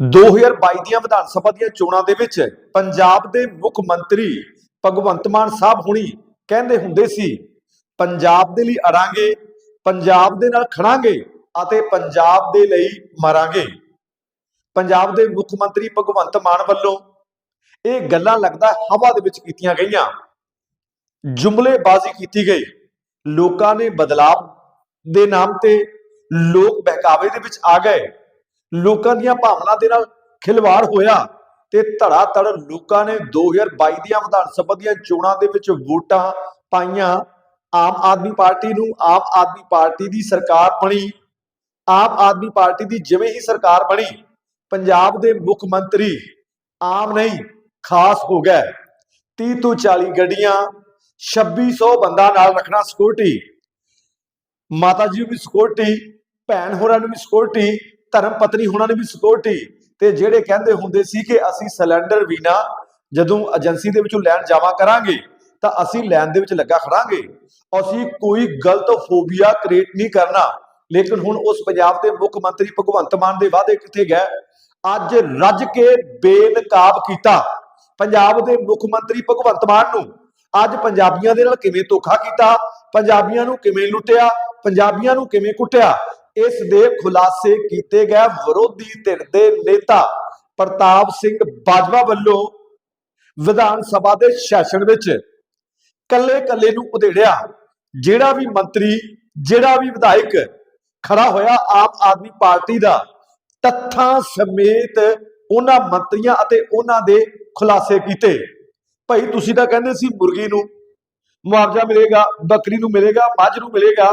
2022 ਦੀਆਂ ਵਿਧਾਨ ਸਭਾ ਦੀਆਂ ਚੋਣਾਂ ਦੇ ਵਿੱਚ ਪੰਜਾਬ ਦੇ ਮੁੱਖ ਮੰਤਰੀ ਭਗਵੰਤ ਮਾਨ ਸਾਹਿਬ ਹੁਣੀ ਕਹਿੰਦੇ ਹੁੰਦੇ ਸੀ, ਪੰਜਾਬ ਦੇ ਲਈ ਅੜਾਂਗੇ, ਪੰਜਾਬ ਦੇ ਨਾਲ ਖੜਾਂਗੇ ਅਤੇ ਪੰਜਾਬ ਦੇ ਲਈ ਮਰਾਂਗੇ। ਪੰਜਾਬ ਦੇ ਮੁੱਖ ਮੰਤਰੀ ਭਗਵੰਤ ਮਾਨ ਵੱਲੋਂ ਇਹ ਗੱਲਾਂ ਲੱਗਦਾ ਹਵਾ ਦੇ ਵਿੱਚ ਕੀਤੀਆਂ ਗਈਆਂ। ਜੁਮਲੇਬਾਜ਼ੀ ਕੀਤੀ ਗਈ। ਲੋਕਾਂ ਨੇ ਬਦਲਾਵ ਦੇ ਨਾਮ ਤੇ ਲੋਕ ਬਹਿਕਾਵੇ ਦੇ ਵਿੱਚ ਆ ਗਏ। ਲੋਕਾਂ ਦੀਆਂ ਭਾਵਨਾ ਦੇ ਨਾਲ ਖਿਲਵਾੜ ਹੋਇਆ ਤੇ ਧੜਾ ਧੜ ਲੋਕਾਂ ਨੇ 2022 ਦੀਆਂ ਵਿਧਾਨ ਸਭਾ ਦੀਆਂ ਚੋਣਾਂ ਦੇ ਵਿੱਚ ਵੋਟਾਂ ਪਾਈਆਂ। ਆਮ ਆਦਮੀ ਪਾਰਟੀ ਨੂੰ ਆਮ ਆਦਮੀ ਪਾਰਟੀ ਦੀ ਸਰਕਾਰ ਬਣੀ। ਆਮ ਆਦਮੀ ਪਾਰਟੀ ਦੀ ਜਿਵੇਂ ਹੀ ਸਰਕਾਰ ਬਣੀ, ਪੰਜਾਬ ਦੇ ਮੁੱਖ ਮੰਤਰੀ ਆਮ ਨਹੀਂ, ਖਾਸ ਹੋ ਗਏ। 30 ਤੋਂ 40 ਗੱਡੀਆਂ 2600 ਬੰਦਾ ਨਾਲ ਰੱਖਣਾ ਸਿਕਿਉਰਿਟੀ ਮਾਤਾ ਜੀ ਨੂੰ ਵੀ ਸਿਕਿਉਰਿਟੀ ਭੈਣ ਹੋਰਾਂ ਨੂੰ ਵੀ ਸਿਕਿਉਰਿਟੀ ਧਰਮ ਪਤਨੀ ਹੋਰਾਂ ਨੂੰ ਵੀ ਸਿਕਿਉਰਿਟੀ ਤੇ ਜਿਹੜੇ ਕਹਿੰਦੇ ਹੁੰਦੇ ਸੀ ਕਿ ਅਸੀਂ ਸਿਲੰਡਰ ਵੀ ਨਾ ਜਦੋਂ ਏਜੰਸੀ ਦੇ ਵਿੱਚੋਂ ਲੈਣ ਜਾਵਾ ਕਰਾਂਗੇ, ਤਾਂ ਅਸੀਂ ਲੈਣ ਦੇ ਵਿੱਚ ਲੱਗਾ ਖੜਾਂਗੇ। ਅਸੀਂ ਕੋਈ ਗਲਤ ਫੋਬੀਆ ਕ੍ਰੀਏਟ ਨਹੀਂ ਕਰਨਾ। ਲੇਕਿਨ ਹੁਣ ਉਸ ਪੰਜਾਬ ਦੇ ਮੁੱਖ ਮੰਤਰੀ ਭਗਵੰਤ ਮਾਨ ਦੇ ਵਾਅਦੇ ਕਿੱਥੇ ਗਏ? ਅੱਜ ਰੱਜ ਕੇ ਬੇਨਕਾਬ ਕੀਤਾ ਪੰਜਾਬ ਦੇ ਮੁੱਖ ਮੰਤਰੀ ਭਗਵੰਤ ਮਾਨ ਨੂੰ। ਅੱਜ ਪੰਜਾਬੀਆਂ ਦੇ ਨਾਲ ਕਿਵੇਂ ਧੋਖਾ ਕੀਤਾ? ਪੰਜਾਬੀਆਂ ਨੂੰ ਕਿਵੇਂ ਲੁੱਟਿਆ? ਪੰਜਾਬੀਆਂ ਨੂੰ ਕਿਵੇਂ ਕੁੱਟਿਆ? ਇਸ ਦੇ ਖੁਲਾਸੇ ਕੀਤੇ ਗਏ ਵਿਰੋਧੀ ਧਿਰ ਦੇ ਨੇਤਾ ਪ੍ਰਤਾਪ ਸਿੰਘ ਬਾਜਵਾ ਵੱਲੋਂ ਵਿਧਾਨ ਸਭਾ ਦੇ ਸੈਸ਼ਨ ਵਿੱਚ ਕੱਲੇ ਕੱਲੇ ਨੂੰ ਉਧੇੜਿਆ, ਜਿਹੜਾ ਵੀ ਮੰਤਰੀ, ਜਿਹੜਾ ਵੀ ਵਿਧਾਇਕ ਖੜਾ ਹੋਇਆ ਆਮ ਆਦਮੀ ਪਾਰਟੀ ਦਾ, ਤੱਥਾਂ ਸਮੇਤ ਉਹਨਾਂ ਮੰਤਰੀਆਂ ਅਤੇ ਉਹਨਾਂ ਦੇ ਖੁਲਾਸੇ ਕੀਤੇ। ਭਾਈ ਤੁਸੀਂ ਤਾਂ ਕਹਿੰਦੇ ਸੀ ਮੁਰਗੀ ਨੂੰ ਮੁਆਵਜ਼ਾ ਮਿਲੇਗਾ, ਬੱਕਰੀ ਨੂੰ ਮਿਲੇਗਾ, ਮੱਝ ਨੂੰ ਮਿਲੇਗਾ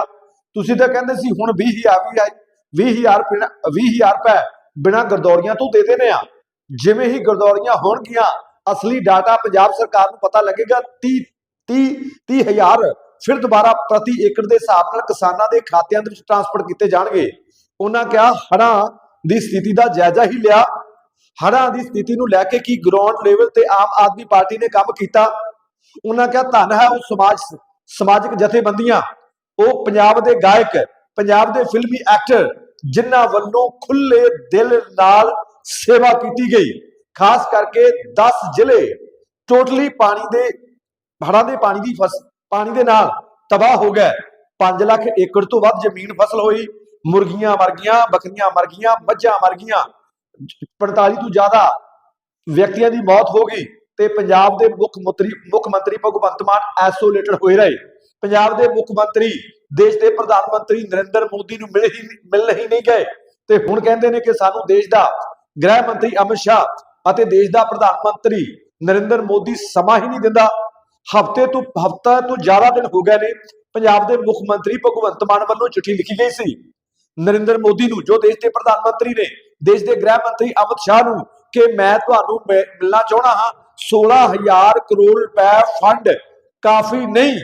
ਤੁਸੀਂ ਤਾਂ ਕਹਿੰਦੇ ਸੀ, ਹੁਣ 20000 ਵੀ ਆਏ 20000 ਬਿਨਾ 20000 ਰੁਪਏ ਬਿਨਾ ਗਰਦੌਰੀਆਂ ਤੋਂ ਦੇ ਦੇਣੇ ਆ। ਜਿਵੇਂ ਹੀ ਗਰਦੌਰੀਆਂ ਹੋਣਗੀਆਂ, ਅਸਲੀ ਡਾਟਾ ਪੰਜਾਬ ਸਰਕਾਰ ਨੂੰ ਪਤਾ ਲੱਗੇਗਾ 30 30 30000 ਫਿਰ ਦੁਬਾਰਾ ਪ੍ਰਤੀ ਏਕੜ ਦੇ ਹਿਸਾਬ ਨਾਲ ਕਿਸਾਨਾਂ ਦੇ ਖਾਤਿਆਂ ਦੇ ਵਿੱਚ ਟ੍ਰਾਂਸਫਰ ਕੀਤੇ ਜਾਣਗੇ। ਉਹਨਾਂ ਕਿਹਾ, ਹੜ੍ਹਾਂ ਦੀ ਸਥਿਤੀ ਦਾ ਜਾਇਜ਼ਾ ਹੀ ਲਿਆ। ਹੜ੍ਹਾਂ ਦੀ ਸਥਿਤੀ ਨੂੰ ਲੈ ਕੇ ਕੀ ਗਰਾਊਂਡ ਲੈਵਲ ਤੇ ਆਮ ਆਦਮੀ ਪਾਰਟੀ ਨੇ ਕੰਮ ਕੀਤਾ? ਉਹਨਾਂ ਕਿਹਾ, ਧੰਨ ਹੈ ਉਹ ਸਮਾਜ, ਸਮਾਜਿਕ ਜਥੇਬੰਦੀਆਂ। ਉਹ ਪੰਜਾਬ ਦੇ ਗਾਇਕ ਪੰਜਾਬ ਦੇ ਫਿਲਮੀ ਐਕਟਰ ਜਿਨ੍ਹਾਂ ਵੱਲੋਂ ਖੁੱਲੇ ਦਿਲ ਨਾਲ ਸੇਵਾ ਕੀਤੀ ਗਈ। ਖਾਸ ਕਰਕੇ 10 ਜ਼ਿਲ੍ਹੇ ਟੋਟਲੀ ਪਾਣੀ ਦੇ ਹੜਾਂ ਦੇ ਪਾਣੀ ਦੀ ਫਸ, ਪਾਣੀ ਦੇ ਨਾਲ ਤਬਾਹ ਹੋ ਗਏ। 5 ਲੱਖ ਏਕੜ ਤੋਂ ਵੱਧ ਜ਼ਮੀਨ ਫਸਲ ਹੋਈ। ਮੁਰਗੀਆਂ ਮਰ ਗਈਆਂ, ਬੱਕਰੀਆਂ ਮਰ ਗਈਆਂ, ਮੱਝਾਂ ਮਰ ਗਈਆਂ। 45 ਤੋਂ ਜ਼ਿਆਦਾ ਵਿਅਕਤੀਆਂ ਦੀ ਮੌਤ ਹੋ ਗਈ। ਤੇ ਪੰਜਾਬ ਦੇ ਮੁੱਖ ਮੰਤਰੀ ਮੁੱਖ ਮੰਤਰੀ ਭਗਵੰਤ ਮਾਨ ਆਈਸੋਲੇਟਡ ਹੋਏ ਰਹੇ। ਪੰਜਾਬ ਦੇ ਮੁੱਖ ਮੰਤਰੀ, ਦੇਸ਼ ਦੇ ਪ੍ਰਧਾਨ ਮੰਤਰੀ ਨਰਿੰਦਰ ਮੋਦੀ ਨੂੰ ਮਿਲ ਹੀ ਮਿਲ ਹੀ ਨਹੀਂ ਗਏ। ਤੇ ਹੁਣ ਕਹਿੰਦੇ ਨੇ ਕਿ ਸਾਨੂੰ ਦੇਸ਼ ਦਾ ਗ੍ਰਹਿ ਮੰਤਰੀ ਅਮਿਤ ਸ਼ਾਹ ਅਤੇ ਦੇਸ਼ ਦਾ ਪ੍ਰਧਾਨ ਮੰਤਰੀ ਨਰਿੰਦਰ ਮੋਦੀ ਸਮਾਂ ਹੀ ਨਹੀਂ ਦਿੰਦਾ। ਹਫ਼ਤੇ ਤੋਂ, ਹਫਤਾ ਤੋਂ ਜ਼ਿਆਦਾ ਦਿਨ ਹੋ ਗਏ ਨੇ, ਪੰਜਾਬ ਦੇ ਮੁੱਖ ਮੰਤਰੀ ਭਗਵੰਤ ਮਾਨ ਵੱਲੋਂ ਚਿੱਠੀ ਲਿਖੀ ਗਈ ਸੀ। ਨਰਿੰਦਰ ਮੋਦੀ ਨੂੰ, ਜੋ ਦੇਸ਼ ਦੇ ਪ੍ਰਧਾਨ ਮੰਤਰੀ ਨੇ, ਦੇਸ਼ ਦੇ ਗ੍ਰਹਿ ਮੰਤਰੀ ਅਮਿਤ ਸ਼ਾਹ ਨੂੰ ਕਿ ਮੈਂ ਤੁਹਾਨੂੰ ਮਿ- ਮਿਲਣਾ ਚਾਹੁੰਦਾ ਹਾਂ 16000 ਕਰੋੜ ਰੁਪਏ ਫੰਡ ਕਾਫੀ ਨਹੀਂ,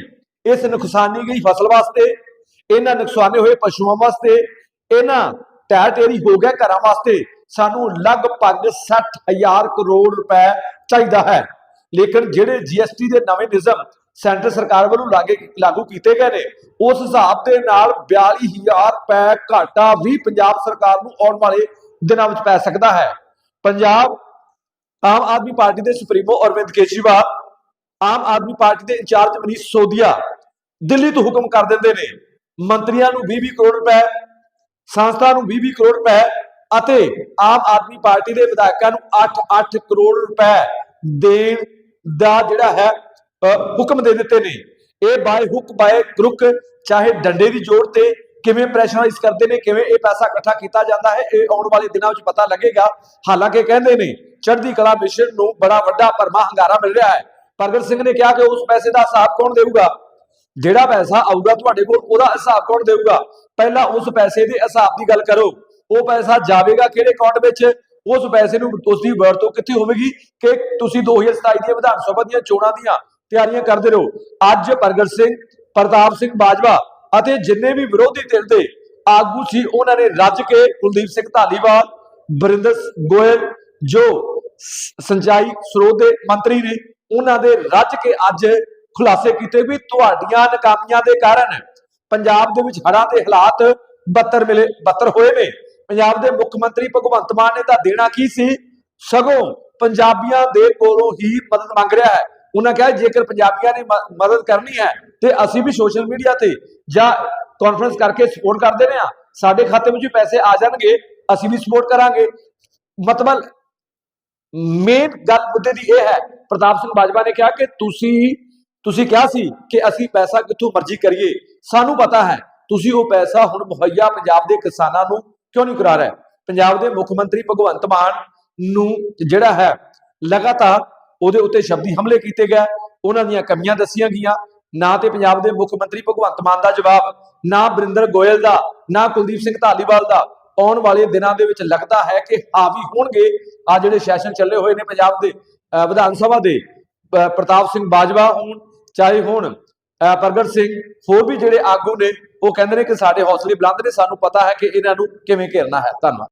ਇਸ ਨੁਕਸਾਨੀ ਗਈ ਫਸਲ ਵਾਸਤੇ, ਇਹਨਾਂ ਨੁਕਸਾਨੇ ਹੋਏ ਪਸ਼ੂਆਂ ਵਾਸਤੇ, ਇਹਨਾਂ ਢਹਿ ਟੇਰੀ ਹੋ ਗਿਆ ਘਰਾਂ ਵਾਸਤੇ, ਸਾਨੂੰ ਲਗਭਗ 60000 ਕਰੋੜ ਰੁਪਏ ਚਾਹੀਦਾ ਹੈ। ਲੇਕਿਨ ਜਿਹੜੇ ਜੀਐਸਟੀ ਦੇ ਨਵੇਂ ਨਿਯਮ ਸੈਂਟਰ ਸਰਕਾਰ ਵੱਲੋਂ ਲਾਗੇ ਲਾਗੂ ਕੀਤੇ ਗਏ ਨੇ, ਉਸ ਹਿਸਾਬ ਦੇ ਨਾਲ 42000 ਰੁਪਏ ਘਾਟਾ ਵੀ ਪੰਜਾਬ ਸਰਕਾਰ ਨੂੰ ਆਉਣ ਵਾਲੇ ਦਿਨਾਂ ਵਿੱਚ ਪੈ ਸਕਦਾ ਹੈ। ਪੰਜਾਬ ਆਮ ਆਦਮੀ ਪਾਰਟੀ ਦੇ ਸੁਪਰੀਮੋ ਅਰਵਿੰਦ ਕੇਜਰੀਵਾਲ, ਆਮ ਆਦਮੀ ਪਾਰਟੀ ਦੇ ਇੰਚਾਰਜ ਮਨੀਸ਼ ਸੋਦੀਆ ਦਿੱਲੀ ਤੋਂ ਹੁਕਮ ਕਰ ਦਿੰਦੇ ਨੇ। ਮੰਤਰੀਆਂ ਨੂੰ 20-20 ਕਰੋੜ ਰੁਪਏ, ਸੰਸਥਾ ਨੂੰ 20-20 ਕਰੋੜ ਰੁਪਏ ਅਤੇ ਆਮ ਆਦਮੀ ਪਾਰਟੀ ਦੇ ਵਿਧਾਇਕਾਂ ਨੂੰ 8-8 ਕਰੋੜ ਰੁਪਏ ਦੇਣ ਦਾ ਜਿਹੜਾ ਹੈ ਹੁਕਮ ਦੇ ਦਿੱਤੇ ਨੇ। ਇਹ ਬਾਏ ਹੁੱਕ ਬਾਏ ਕਰੁਕ ਚਾਹੇ ਡੰਡੇ ਦੀ ਜੋੜ ਤੇ ਕਿਵੇਂ ਪ੍ਰੈਸ਼ਰਾਈਜ਼ ਕਰਦੇ ਨੇ, ਕਿਵੇਂ ਇਹ ਪੈਸਾ ਇਕੱਠਾ ਕੀਤਾ ਜਾਂਦਾ ਹੈ, ਇਹ ਆਉਣ ਵਾਲੇ ਦਿਨਾਂ ਵਿੱਚ ਪਤਾ ਲੱਗੇਗਾ। ਹਾਲਾਂਕਿ ਕਹਿੰਦੇ ਨੇ, ਚੜ੍ਹਦੀ ਕਲਾ ਮਿਸ਼ਨ ਨੂੰ ਬੜਾ ਵੱਡਾ ਭਰਮਾ ਹੰਗਾਰਾ ਮਿਲ ਰਿਹਾ ਹੈ। ਪ੍ਰਗਟ ਸਿੰਘ ਨੇ ਕਿਹਾ ਕਿ ਉਸ ਪੈਸੇ ਦਾ ਹਿਸਾਬ ਕੌਣ ਦੇਊਗਾ? ਜਿਹੜਾ ਪੈਸਾ ਆਊਗਾ ਤੁਹਾਡੇ ਕੋਲ, ਉਹਦਾ ਹਿਸਾਬ ਕੌਣ ਦੇਊਗਾ? ਪਹਿਲਾਂ ਉਸ ਪੈਸੇ ਦੇ ਹਿਸਾਬ ਦੀ ਗੱਲ ਕਰੋ। ਉਹ ਪੈਸਾ ਜਾਵੇਗਾ ਕਿਹੜੇ ਅਕਾਊਂਟ ਵਿੱਚ? ਉਸ ਪੈਸੇ ਨੂੰ ਤੁਸੀਂ ਵਰਤੋਂ ਕਿੱਥੇ ਹੋਵੇਗੀ? ਕਿ ਤੁਸੀਂ 2027 ਦੀਆਂ ਵਿਧਾਨ ਸਭਾ ਦੀਆਂ ਚੋਣਾਂ ਦੀਆਂ ਤਿਆਰੀਆਂ ਕਰਦੇ ਰਹੋ। ਅੱਜ ਪ੍ਰਗਟ ਸਿੰਘ, ਪ੍ਰਤਾਪ ਸਿੰਘ ਬਾਜਵਾ ਅਤੇ ਜਿੰਨੇ ਵੀ ਵਿਰੋਧੀ ਧਿਰ ਦੇ ਆਗੂ ਸੀ, ਉਹਨਾਂ ਨੇ ਰੱਜ ਕੇ ਕੁਲਦੀਪ ਸਿੰਘ ਧਾਲੀਵਾਲ ਬਰਿੰਦਰ ਗੋਇਲ, ਜੋ ਸਿੰਚਾਈ ਸਰੋਤ ਦੇ ਮੰਤਰੀ ਨੇ, ਉਹਨਾਂ ਦੇ ਰੱਜ ਕੇ ਅੱਜ ਖੁਲਾਸੇ ਕੀਤੇ ਵੀ ਤੁਹਾਡੀਆਂ ਨਕਾਮੀਆਂ ਦੇ ਕਾਰਨ ਪੰਜਾਬ ਦੇ ਵਿੱਚ ਹੜ੍ਹਾਂ ਦੇ ਹਾਲਾਤ ਬੱਤਰ ਮਿਲੇ, ਬੱਤਰ ਹੋਏ ਨੇ। ਪੰਜਾਬ ਦੇ ਮੁੱਖ ਮੰਤਰੀ ਭਗਵੰਤ ਮਾਨ ਨੇ ਤਾਂ ਦੇਣਾ ਕੀ ਸੀ? ਸਗੋਂ ਪੰਜਾਬੀਆਂ ਦੇ ਕੋਲੋਂ ਹੀ ਮਦਦ ਮੰਗ ਰਿਹਾ ਹੈ। ਉਹਨਾਂ ਕਿਹਾ, ਜੇਕਰ ਪੰਜਾਬੀਆਂ ਨੇ ਮ- ਮਦਦ ਕਰਨੀ ਹੈ ਤੇ ਅਸੀਂ ਵੀ ਸੋਸ਼ਲ ਮੀਡੀਆ ਤੇ ਜਾਂ ਕਾਨਫਰੰਸ ਕਰਕੇ ਸਪੋਰਟ ਕਰਦੇ ਰਹੇ ਹਾਂ। ਸਾਡੇ ਖਾਤੇ ਵਿੱਚ ਵੀ ਪੈਸੇ ਆ ਜਾਣਗੇ, ਅਸੀਂ ਵੀ ਸਪੋਰਟ ਕਰਾਂਗੇ। ਮਤਲਬ ਮੇਨ ਗੱਲ ਮੁੱਦੇ ਦੀ ਇਹ ਹੈ, ਪ੍ਰਤਾਪ ਸਿੰਘ ਬਾਜਵਾ ਨੇ ਕਿਹਾ ਕਿ ਤੁਸੀਂ ਤੁਸੀਂ ਕਿਹਾ ਸੀ ਕਿ ਅਸੀਂ ਪੈਸਾ ਕਿੱਥੋਂ ਮਰਜ਼ੀ ਕਰੀਏ। ਸਾਨੂੰ ਪਤਾ ਹੈ, ਤੁਸੀਂ ਉਹ ਪੈਸਾ ਹੁਣ ਮੁਹੱਈਆ ਪੰਜਾਬ ਦੇ ਕਿਸਾਨਾਂ ਨੂੰ ਕਿਉਂ ਨਹੀਂ ਕਰਾ ਰਹੇ? ਪੰਜਾਬ ਦੇ ਮੁੱਖ ਮੰਤਰੀ ਭਗਵੰਤ ਮਾਨ ਨੂੰ ਜਿਹੜਾ ਹੈ, ਲਗਾਤਾਰ ਉਹਦੇ ਉੱਤੇ ਸ਼ਬਦੀ ਹਮਲੇ ਕੀਤੇ ਗਏ। ਉਹਨਾਂ ਦੀਆਂ ਕਮੀਆਂ ਦੱਸੀਆਂ ਗਈਆਂ। ਨਾ ਤੇ ਪੰਜਾਬ ਦੇ ਮੁੱਖ ਮੰਤਰੀ ਭਗਵੰਤ ਮਾਨ ਦਾ ਜਵਾਬ, ਨਾ ਬਰਿੰਦਰ ਗੋਇਲ ਦਾ, ਨਾ ਕੁਲਦੀਪ ਸਿੰਘ ਧਾਲੀਵਾਲ ਦਾ। ਆਉਣ ਵਾਲੇ ਦਿਨਾਂ ਦੇ ਵਿੱਚ ਲੱਗਦਾ ਹੈ ਕਿ ਹਾਵੀ ਹੋਣਗੇ। ਆ ਜਿਹੜੇ ਸੈਸ਼ਨ ਚੱਲੇ ਹੋਏ ਨੇ ਪੰਜਾਬ ਦੇ, ਅਹ ਵਿਧਾਨ ਸਭਾ ਦੇ ਪ੍ਰਤਾਪ ਸਿੰਘ ਬਾਜਵਾ ਹੋਣ, ਚਾਹੇ ਹੋਣ ਪ੍ਰਗਟ ਸਿੰਘ, ਹੋਰ ਵੀ ਜਿਹੜੇ ਆਗੂ ਨੇ, ਉਹ ਕਹਿੰਦੇ ਨੇ ਕਿ ਸਾਡੇ ਹੌਸਲੇ ਬੁਲੰਦ ਨੇ। ਸਾਨੂੰ ਪਤਾ ਹੈ ਕਿ ਇਹਨਾਂ ਨੂੰ ਕਿਵੇਂ ਘੇਰਨਾ ਹੈ। ਧੰਨਵਾਦ।